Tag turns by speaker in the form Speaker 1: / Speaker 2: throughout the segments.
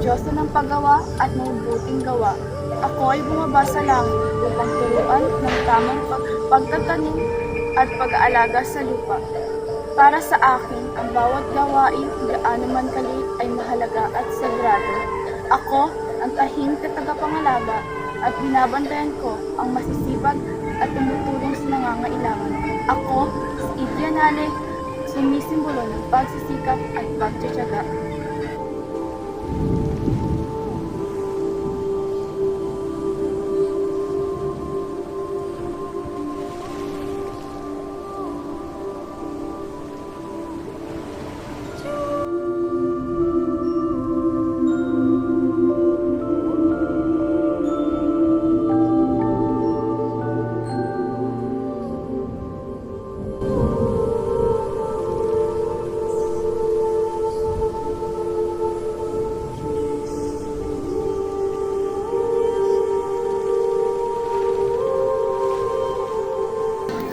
Speaker 1: Diyos na ng paggawa at ng buting gawa. Ako ay bumaba sa langit upang turuan ng tamang pag- pagtatanim at pag-aalaga sa lupa. Para sa akin, ang bawat gawain, gaano man kaliit ay mahalaga at sagrado. Ako, ang tahimik na tagapangalaga at binabantayan ko ang masisipag at tumutulong sa nangangailangan. Ako, si Idyanale, sumisimbolo ng pagsisikap at pagtsatsaga.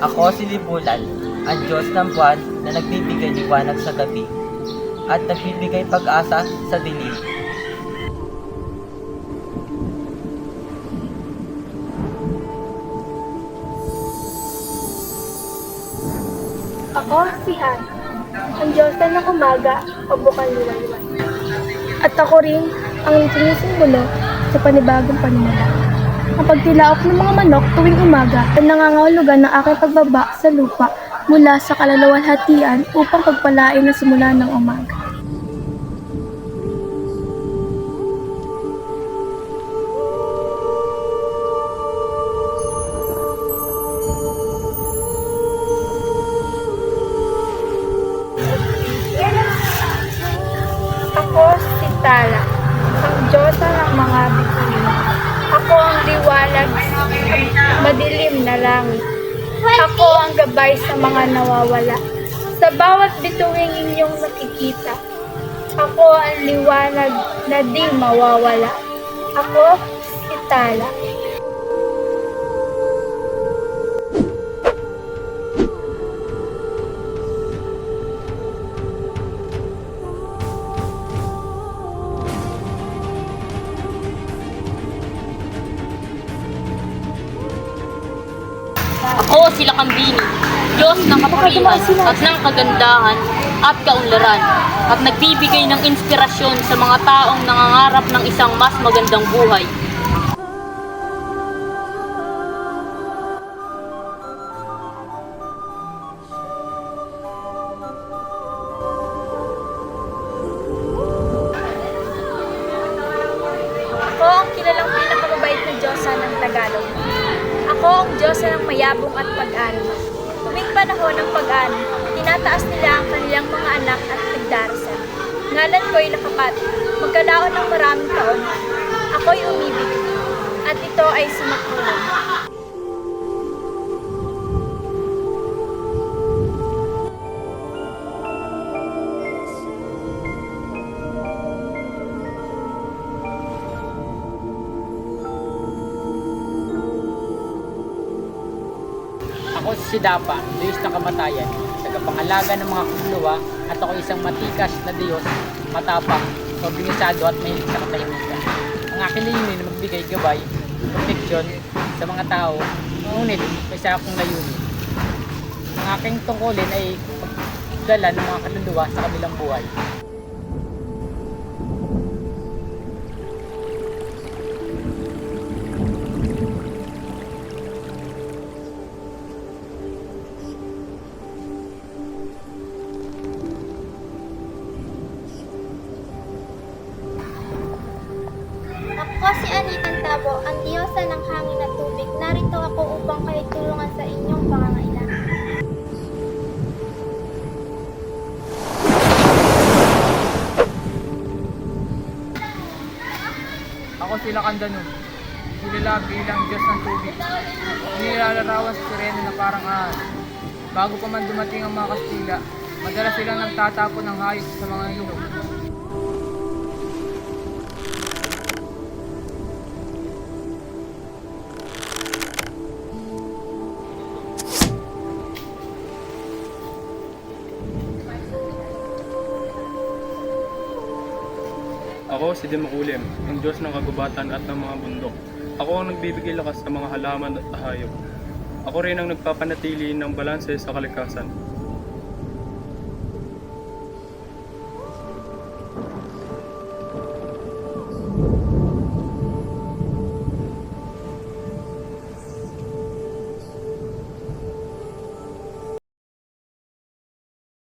Speaker 2: Ako si Libulan, ang Diyos ng buwan na nagbibigay liwanag sa gabi at nagbibigay pag-asa sa dilim.
Speaker 3: Ako si Han, ang Diyosa ng umaga o bukal liwanag. At ako rin ang sinisimbolo sa panibagong panimula. Ang pagtilaok ng mga manok tuwing umaga ay nangangahulugan ng aking pagbaba sa lupa mula sa kalalawalhatian upang pagpalain na simula ng umaga. Madilim na langit. Ako ang gabay sa mga nawawala. Sa bawat bituing inyong nakikita, ako ang liwanag na di mawawala. Ako si Tala.
Speaker 4: Ako sila Kambini, Diyos ng kapurihan at ng kagandahan at kaunlaran at nagbibigay ng inspirasyon sa mga taong nangangarap ng isang mas magandang buhay.
Speaker 3: Ako ang kilalang pinakamabait na Diyosa ng Tagalog. Ako ang Diyosa ng mayabong at pag-ari. Tuwing panahon ng pag-ari, tinataas nila ang kanilang mga anak at nagdarasal. Ngalan ko'y nakapat, magkalaon ng maraming taon. Ako'y umibig, at ito ay sumakulong.
Speaker 5: Ako si Dapa, Diyos ng kamatayan, tagapangalaga ng mga kululuwa at ako isang matikas na Diyos, matapang, organisado at mahilig sa katahimikan. Ang aking layunin na magbigay gabay, proteksyon sa mga tao, ngunit may isa akong layunin. Ang aking tungkulin ay pagdala ng mga kaluluwa sa kanilang buhay.
Speaker 6: Narito ako upang kayo tulungan sa inyong pangangailangan.
Speaker 5: Ako sila Kandano, kilala bilang Diyos ng tubig. Nilalarawan sa sirene na parang ahas. Bago pa man dumating ang mga Kastila, madalas silang nagtatapon ng hayop sa mga ilog.
Speaker 7: Ako si Dimakulim, ang Diyos ng kagubatan at ng mga bundok. Ako ang nagbibigay lakas sa mga halaman at hayop. Ako rin ang nagpapanatili ng balanse sa kalikasan.